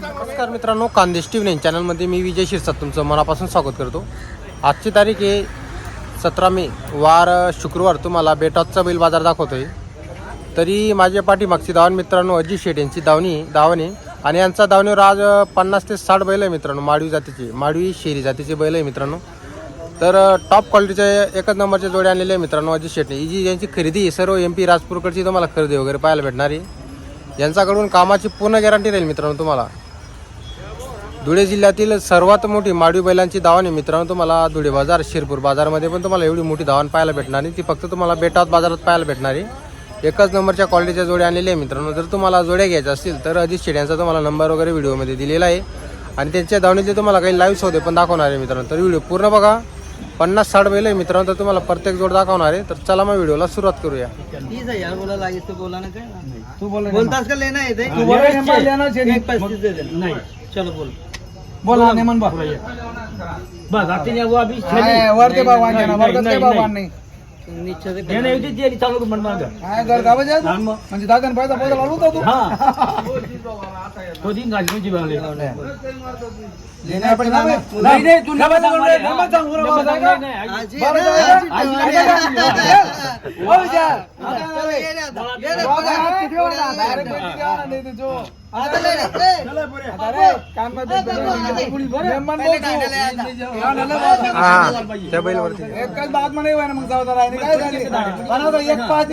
नमस्कार मित्रांनो कांदेश टी चॅनलमध्ये मी विजय शिरसाट तुमचं मनापासून स्वागत करतो. आजची तारीख आहे सतरा मे. वार शुक्रवार तुम्हाला बेटॉचचा बैल बाजार दाखवतोय. तरी माझ्या पाठीमागची दावण मित्रांनो अजित शेठ यांची दावणी धावणे. आणि यांचा दावणीवर आज पन्नास ते साठ बैल आहे मित्रांनो माडवी जातीची माडवी शेरी जातीचे बैल आहे मित्रांनो. तर टॉप क्वालिटीचे एकच नंबरचे जोडे आणलेले आहे मित्रांनो अजित शेटने ही जी यांची खरेदी आहे सर्व एम पी राजपूरकडची तुम्हाला खरेदी वगैरे पाहायला भेटणार आहे. यांच्याकडून कामाची पूर्ण गॅरंटी राहील मित्रांनो तुम्हाला. धुळे जिल्ह्यातील सर्वात मोठी माडवी बैलांची दावण आहे मित्रांनो तुम्हाला. धुळे बाजार शिरपूर बाजारमध्ये पण तुम्हाला एवढी मोठी दावण पाहायला भेटणार आहे. ती फक्त तुम्हाला बेटात बाजारात पाहायला भेटणार आहे. एकच नंबरच्या क्वालिटीच्या जोड्या आणलेल्या आहे मित्रांनो. जर तुम्हाला जोड्या घ्यायच्या असतील तर अजित शेड यांचा तुम्हाला नंबर वगैरे व्हिडिओमध्ये दिलेला आहे. आणि त्यांच्या दावणीचे तुम्हाला काही लाईव्ह सौदे पण दाखवणार आहे मित्रांनो. तर व्हिडिओ पूर्ण बघा. पन्नास साठ बैल आहे मित्रांनो तर तुम्हाला प्रत्येक जोड दाखवणार आहे. तर चला मग व्हिडिओला सुरुवात करूया. तीस हजार बोला लागेल तो बोला ना काय तू बोल रे बोलतास का लेना ते? बोल लेना पस्तीस दे दे नहीं. चलो नेमन बा. बस आते वो अभी ना? म्हणजे पैसा पैसा लावू का तू? हा. तो दिन म्हणजे बनले लेण्या पण ना बे. नाही नाही तू नंबर नंबर सांग रे, नंबर सांग, उरा नंबर बाबा सांग, का? नाही, नाही, आजी बरं ना, जायचं? आजी आजी ना, जायचं? हो विचार. आता ले रे, आता. ले रे, बाबा, हात पकड. किती वेळा ना? direct पैसे द्या ना, नाही तर जो. आता ले रे, ले. आता रे, काम करतो, नेमन बोल तू. हा, ना, ना, बोल. हा त्या बैलवरती एकच बात म्हणे होय ना मग जाऊ जरा. आणि काय झाली? पण आता एक पाच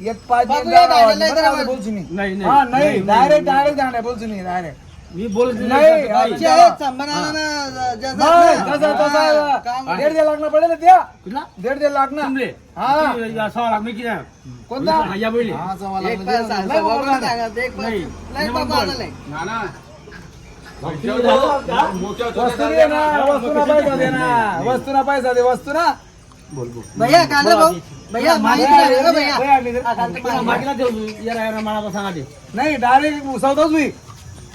एक पाच बाबू, बोलची. नाही हा नाही डायरेक्ट डायरेक्ट जाणार बोलची नाही डायरेक्ट मी बोलत नाही, आजी आहे, संभाळा ना, जसं नाही, ना. तसं तसं काम दीड दीड लाख ना पडेल त्या. कुठला? दीड दीड लाख ना. तुमले. हा. सहा लाख मी किती कोणता? या बैल. हा, सव्वा लाख एक म्हणजे पाच, लय सहा, मोठा सहा, नाही. सांगा, एक पाच. नाही. लय बाबा आलं लय. वस्तू दे ना वस्तू ना पैसा दे ना वस्तू ना पैसा दे वस्तू ना. भैया भाऊ. भैया माहिती भैया, आहे का भैया भैया, भैया, हा, काढलं माहिती. मागितला देऊ याला याला मला सांगा ते नाही डायरेक्ट सौदाच होई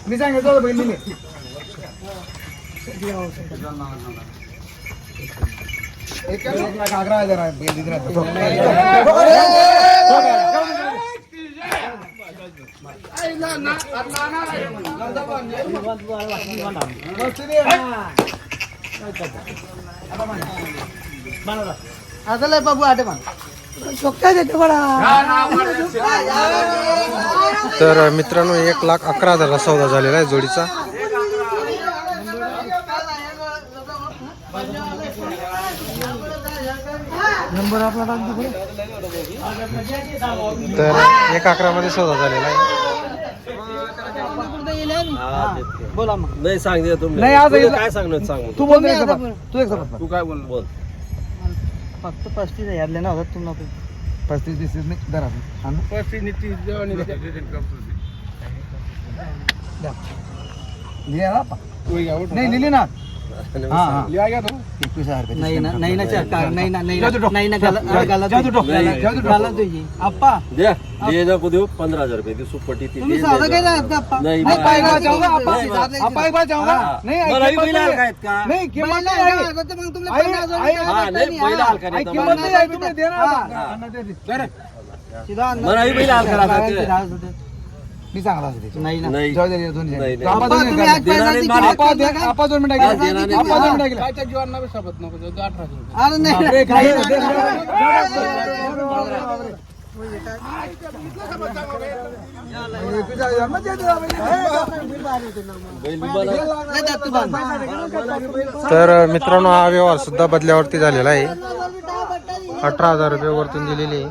मी सांगितलं होतं बहिणीने एक लाख अकरा हजार आहे बहिणी वस्तू बाबू आटे पण तर मित्रांनो एक लाख अकरा हजारला सौदा झालेला आहे जोडीचा. तर एक अकरा मध्ये सौदा झालेला आहे. बोला मग. नाही सांग काय सांगणार सांग. तू बोल. तू एक शपथ तू काय बोल बोल फक्त पस्तीस हजार लेना होता तुम नको पस्तीस तीस नाही दरा हा ना? लिहा ना. पा. नाही लिहिली ना. हा हा. नाही ना नाही ना का- नाही ना नाही ना नाही ना गाला- जाऊ दे, गाला. गाला तुझी आप्पा द्या दे नको देऊ पंधरा हजार रुपये ती सुपटी ती तुम्ही साधं काय. ना आप्पा नाही, नाही, नाही, पाहिलं नाही, होतं जाऊ तुम्ही. आपण. नाही, साधं एक बार जाऊ ना. नाही बैल नाही. हलका आहेत का? नाही किंमत पहिला नाही. ना, तर मग आई, रुपये हा देतात नाही पहिला. हलका नाही किंमत नाही तुम्ही दे ना. हा. अन्ना दे दे. दे रे. सीधा अन्ना- बरं, आई बैल हलका राहतात ते. सीधा होते. मी चांगला असते. नाही ना नाही जाऊ दे रे, दोन नाही, जण. नाही. आपा आप्पा, दोन तुम्ही जण. आज पैसा देणार दिला नाही, आपा दे- का? आपा दोन मिनिटं गेले. देणार नाही, आपा दोन देणार. मिनिटं गेले. अरे नाही बापरे, काय दे- दे- एकवीस हजार. मग दे दे बाबा. बैल बी बरं. नाही देत तू बांध. तर मित्रांनो हा व्यवहार सुद्धा बदल्यावरती झालेला आहे अठरा हजार रुपये वरतून दिलेली आहे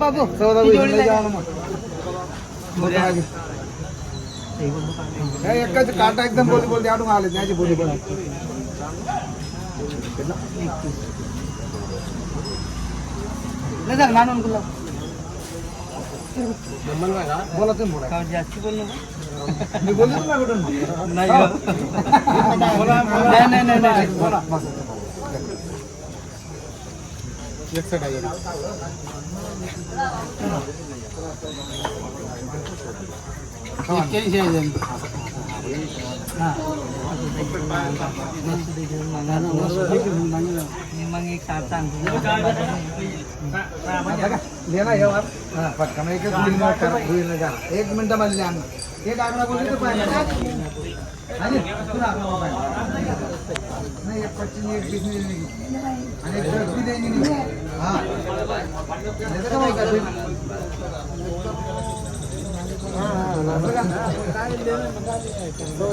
बाबू चौदा एकाच काटा एकदम बोली बोलते आडून आले त्याची बोली बोली नाही जाग, नानून बोला. बोला तुम्ही बोला. जास्ती बोल नको. मी बोलतो ना कुठून? नाही. नाही नाही नाही बोला. बस. मग एक सात हे. एक मिनिट एक मध्ये द्या एक आकडा तर पाहिजे नाही एक पश्चिम एक वीस आणि एक दस द्यायची हा का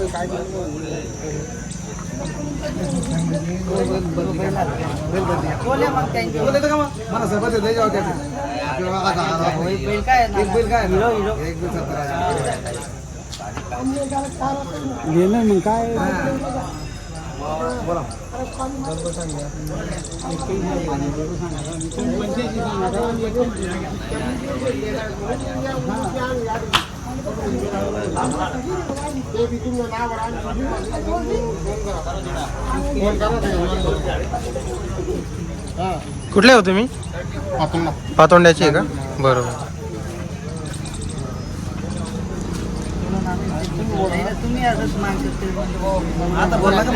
बाई का तुम्ही? बोले मग त्यांची बोलले तर का मग? मला सोबत आहे, लय जाऊ द्या ते. आपल्याला आता हा- हा- होय, बैल काय आहे ना? एक बैल काय कुठले हो तुम्ही पातोंड्याची आहे का बरोबर आता बोला का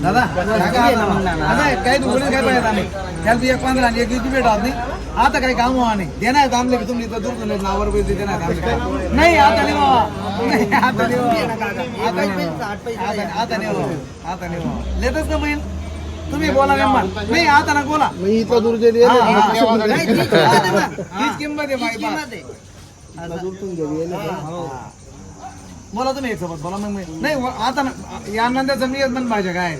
दादा काय आता काही काय पाहिजे आम्ही त्याला तू एक पंधरा आणि एक दिवशी भेटा नाही आता काही काम व्हा नाही देणार दामले की तुम्ही तर दूर नावावर रुपये देणार दामले नाही आता नाही बाबा नाही आता नाही बाबा. आता नाही. आता- आता नाही बाबा. आता नाही बाबा. लेतच का मैल तुम्ही बोला नाही मग. नाही आता ना बोला मी इथं दूर गेली किंमत आहे. हीच किंमत बाई. हो. बोला तुम्ही एक सोबत बोला मग नाही आता ना- या नंतर मी येत पण पाहिजे काय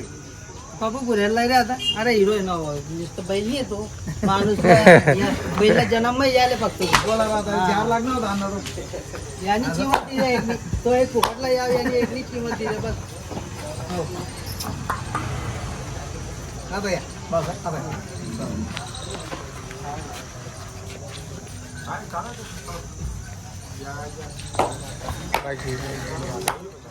बाबू घुरायला रे आता अरे हिरो आहे ना हो. नुसतं बैल नाही येतो माणूस काय, या बैला जन्म यायला फक्त बोला बा, आता चार लाख नव्हता अंदाज यानी किंमत दिली एकनी तो एक फुकटला या यानी एकनी किंमत दिली बस हो. आता या बस आता या.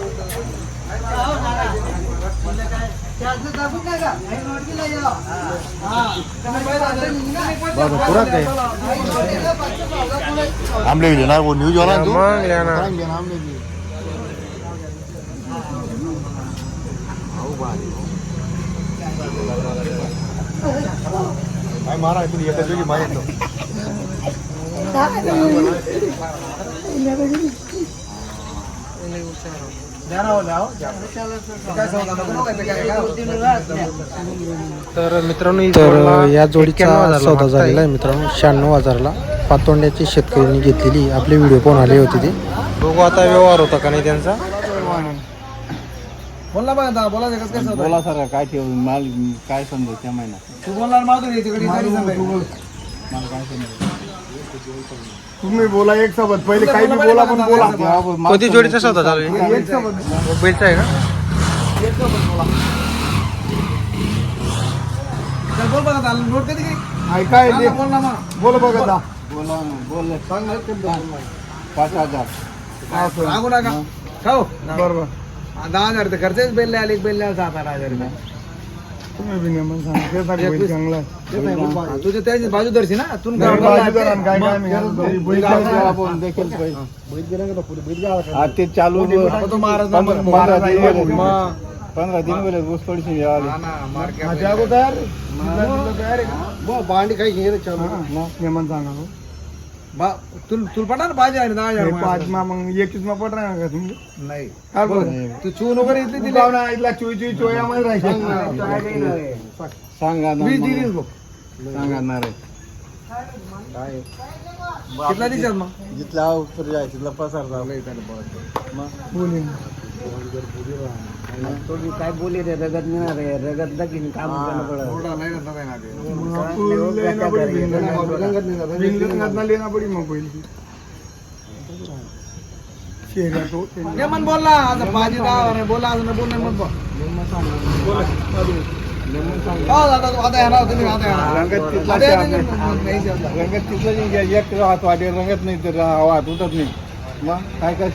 हो, नाना. म्हणलं काय, त्यातलं दाबू काय का? आई नोटकीला या. हा. तुम्ही बैल आणले नाही ना? आई नोटकीला पाचशे पावला पुढे. आमले तर मित्रांनो तर या जोडीचा सौदा झालेला आहे मित्रांनो शहाण्णव हजारला. पातोंड्याची शेतकऱ्यांनी घेतलेली आपले व्हिडिओ पण आले होते ते. बघू आता व्यवहार होता का नाही त्यांचा. बोल ना बघा बोला कसं? बोला सर काय ठेव माल काय समजा त्या महिना तू बोलणार माधुरी. मला काय समजा? तुम्ही बोला एक सोबत पहिले काही बी बोला पण बोला. कधी जोडीचा सौदा चालू आहे? एक सोबत बैलचा आहे का? चल, बोल बघा नोट कधी घे? बोल ना मग. बोल बघ बोला. बोल पाच हजार. सांगू नका. खाऊ. बरोबर. दहा हजार ते खर्च बेल आले एक बेल सात आठ हजार रुपये. तुम्ही बी नेमून सांगा त्यासाठी बैल चांगला आहे. हा, तुझ्या त्याची बाजू धरशी ना तू नाही, बाजूदार आणि काय काय मी बैल काय- आपण देखील हा ते चालू तो महाराज पंधरा- पंधरा दिन गेले. मग. पंधरा दिन गेले ऊस थोडीशी मिळाली हा ना, मार्केट माझ्या अगोदर तयार आहे का भांडी काही घे चालू नेमन सांगा हो. बा तुल दहा हजार रुपये. पाच मा मग एकवीस मा का तुम्ही नाही. काय बोल तू चू नको रे इथे तू दिले? गाव ना ऐकला चोई चोई चोयामध्ये राहायचे. सांगा ना. वीस मग. दिलीस बघ. सांगा ना रे. कितला दिसत मग? जिथला उत्तर जाय तिथला पसार झाला. थोडी काय बोली रे रगत नाही रे रगत दाखीन काम करणं पडलं. थोडा नाही ते. तो ते मन बोलला आज भाजी बोला आज बोल. हो तू रंगत तिथला. रंगत नाही घ्या. एक हात वाटे रंगत नाही तर हात उठत नाही. मग काय काय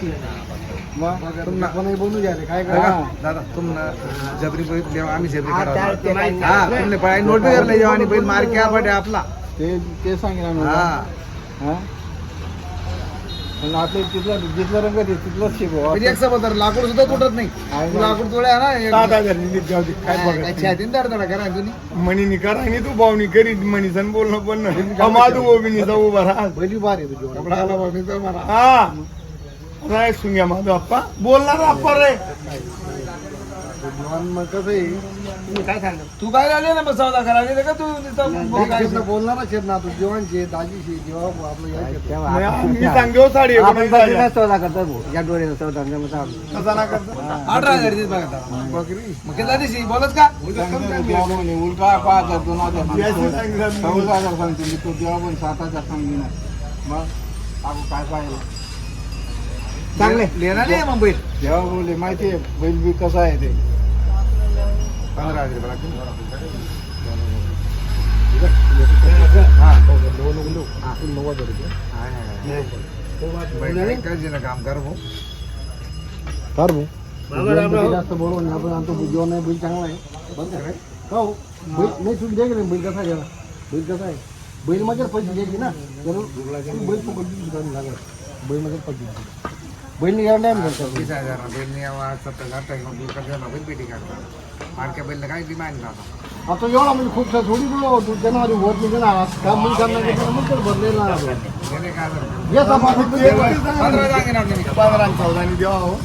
दादा तुम जबरी बैल जेव्हा आम्ही जबरी करावं. त्या- ते काही हा तुमने पळाई नोट बी करले जेव्हा आणि बैल मार क्या पडे आपला. ते ते सांगेन आम्ही हा. पण आपलं तिथला जिथला रंग आहे तिथलाच शे भाऊ म्हणजे एक लाकूड सुद्धा तुटत नाही. लाकूड तोड्या ना. छातीन दडदडा करा तुम्ही. करा आणि तू भावनी करी मनीसन बोलणं बोलणं. माधू ओबिनीचा उभा राहा. पहिली बार आहे तुझी आला बाबीचा मला हा. राय सुंग्या माधव अप्पा बोलणार अप्पा रे. जीवन मग कसं आहे तुम्ही काय सांगता? तू काय आले ना करायला? का तू तिथं बोल काय तिथलं बोलणारच आहेत ना. तू दाजीशी जेव्हा आपलं यायचे मी सांगेव साडी आपण एकोणीस करतो भाऊ या आमच्या सांगतो कसा ना करता? अठरा हजार दिस बघा आता. बकरी? मग किती दिवशी? बोलत का? उलटा पाच हजार दोन हजार याची सांगितलं मी. चौदा हजार सांगतो मी. तो जेव्हा पण सात हजार सांगली ना मग आपण काय पाहिजे चांगले लेणार नाही मग बैल जेव्हा बोलले माहिती आहे बैल बी कसा आहे ते. पंधरा हजार काय दिलं काम कर भाऊ. कर भाऊ. जास्त आपण आमचं जेवण नाही बैल चांगला आहे. बंद कर. हो? बैल नाही तुम्ही द्या की नाही बैल कसा आहे जरा बैल कसा आहे? बैल माझ्या पैसे द्यायची ना. बैल पकडून लागला. बैल माझ्या पैसे बैल निघाला नाही आम्ही करतो वीस हजार बैल नाही आवाज सत्तर दूर करता बैल पेटी काढतात मारक्या बैल काय डिमांड राहतात आता? एवढा म्हणजे खूप थोडी बोललो तू त्यांना आधी होत नाही ना काम मी केलं मग तर भरलेलं ना आपण गेले काय झालं? येस आपण फक्त ते बैल पंधरा सांगेन आपल्याला. पंधरा आणि चौदा आणि द्यावा हो.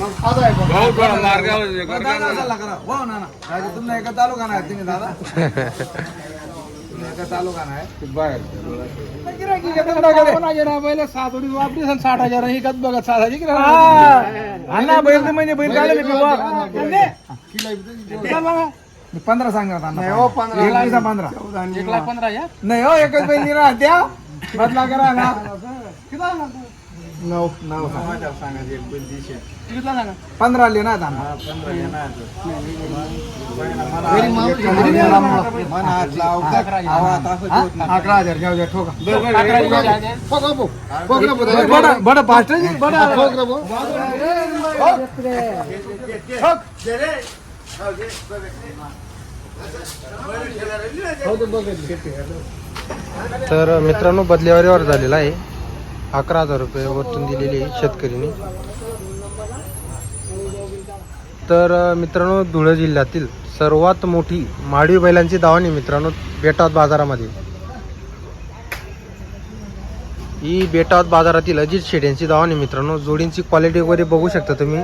मग आहे बघ. दादा. हो ना ना. राजे, तुमचा एका तालुका नाही तुम्ही दादा. तुम्ही एका तालुका नाही? अण्णा बैल म्हणजे बैल काढले पंधरा नाही हो पंधरा. एक लाख पंधरा. पंधरा नाही हो एकच बैल निरा. द्या. बदला करा ना. नऊ नऊ सांगायचे पंधरा ले ना दाना मनात लाव आवाज असं अकरा हजार ठोका. बडा बडा फास्ट बडा. तर मित्रांनो बदल्यावर झालेला आहे. अकरा हजार रुपये वरतून दिलेली आहे शेतकरीने. तर मित्रांनो धुळे जिल्ह्यातील सर्वात मोठी माडवी बैलांची दावणी मित्रांनो बेटावत बाजारामध्ये. ही बेटावत बाजारातील अजित शेड्यांची दावणी मित्रांनो जोडींची क्वालिटी वगैरे बघू शकता तुम्ही.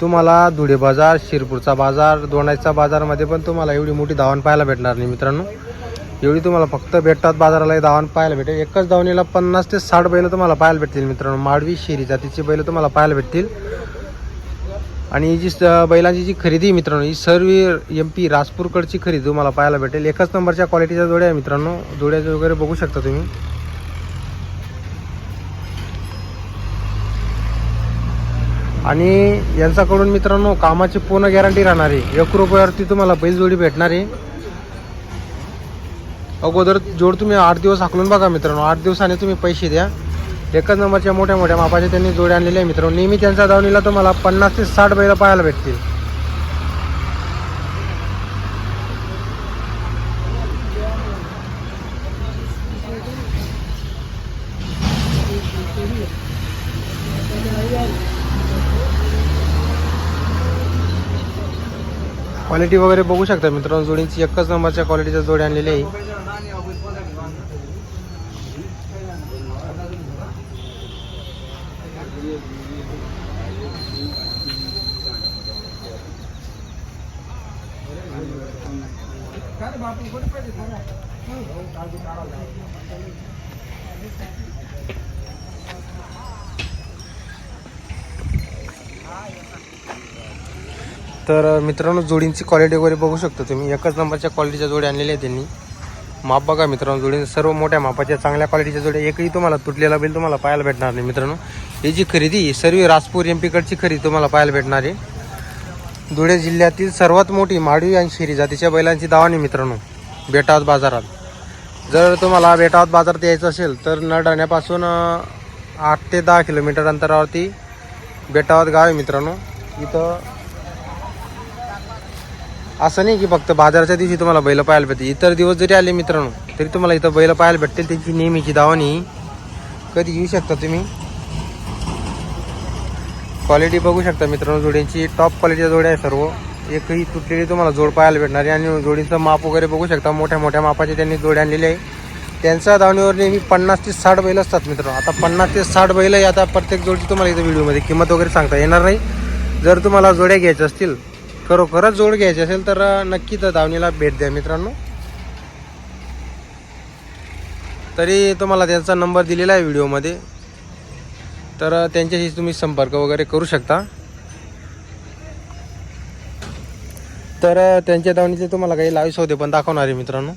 तुम्हाला धुळे बाजार शिरपूरचा बाजार दोंडाईचा बाजारमध्ये पण तुम्हाला एवढी मोठी दावण पाहायला भेटणार नाही मित्रांनो. एवढी तुम्हाला फक्त भेटतात बाजाराला धावण पाहायला भेटेल. एकच धावणीला पन्नास ते साठ बैल तुम्हाला पाहायला भेटतील मित्रांनो. माडवी शेरी जातीची बैल तुम्हाला पाहायला भेटतील. आणि जी स- बैलांची जी खरेदी मित्रांनो ही सर्व एम पी राजपूरकडची खरेदी तुम्हाला पाहायला भेटेल. एकाच नंबरच्या क्वालिटीच्या जोड्या आहे मित्रांनो. जोड्या वगैरे बघू शकता तुम्ही. आणि यांच्याकडून मित्रांनो कामाची पूर्ण गॅरंटी राहणार आहे. एक रुपयावरती तुम्हाला बैलजोडी भेटणार आहे. अगोदर जोड तुम्ही आठ दिवस हाकलून बघा मित्रांनो. आठ दिवसाने तुम्ही पैसे द्या. एकच नंबरच्या मोठ्या मोठ्या मापाचे त्यांनी जोड्या आणलेले आहे मित्रांनो. नेहमी त्यांच्या दावणीला तुम्हाला पन्नास ते साठ बैल पाहायला भेटतील. क्वालिटी वगैरे बघू शकता मित्रांनो. जोडींची एकच नंबरच्या क्वालिटीच्या जोडी आणलेली आहे तर मित्रांनो जोडींची क्वालिटी वगैरे बघू शकता तुम्ही. एकच नंबरच्या क्वालिटीच्या जोड्या आणलेल्या आहेत त्यांनी. माप बघा मित्रांनो जोडी सर्व मोठ्या मापाच्या चांगल्या क्वालिटीच्या जोड्या. एकही तुम्हाला तुटलेला बिल तुम्हाला पाहायला भेटणार नाही मित्रांनो. ही जी खरेदी सर्व राजपूर एम पीकडची खरेदी तुम्हाला पाहायला भेटणार आहे. धुळे जिल्ह्यातील सर्वात मोठी माडवी आणि शिरी जातीच्या बैलांची दावाणी मित्रांनो. बेटावत बाजारात. जर तुम्हाला बेटावत बाजारात यायचं असेल तर नळढाण्यापासून आठ ते दहा किलोमीटर अंतरावरती बेटावत गाव आहे मित्रांनो. इथं असं नाही की फक्त बाजाराच्या दिवशी तुम्हाला बैल पाहायला भेटते इतर दिवस जरी आले मित्रांनो तरी तुम्हाला इथं बैल पाहायला भेटतील. त्यांची नेहमीची धावणी कधी येऊ शकता तुम्ही? क्वालिटी बघू शकता मित्रांनो जोड्यांची. टॉप क्वालिटीच्या जोड्या आहे सर्व. एकही तुटलेली तुम्हाला जोड पाहायला भेटणार आहे आणि जोडीचं माप वगैरे बघू शकता. मोठ्या मोठ्या मापाचे त्यांनी जोड्या आणलेले आहे. त्यांच्या दावणीवर नेहमी पन्नास ते साठ बैल असतात मित्रांनो. आता पन्नास ते साठ बैल आहे आता प्रत्येक जोडची तुम्हाला इथं व्हिडिओमध्ये किंमत वगैरे सांगता येणार नाही. जर तुम्हाला जोड्या घ्यायच्या असतील खरोखरच जोड घ्यायची असेल तर नक्की तर दावणीला भेट द्या मित्रांनो. तरी तुम्हाला त्यांचा नंबर दिलेला आहे व्हिडिओमध्ये. तर त्यांच्याशी तुम्ही संपर्क वगैरे करू शकता. तर त्यांच्या दावणीचे तुम्हाला काही लाईव्ह सौदे पण दाखवणार आहे मित्रांनो.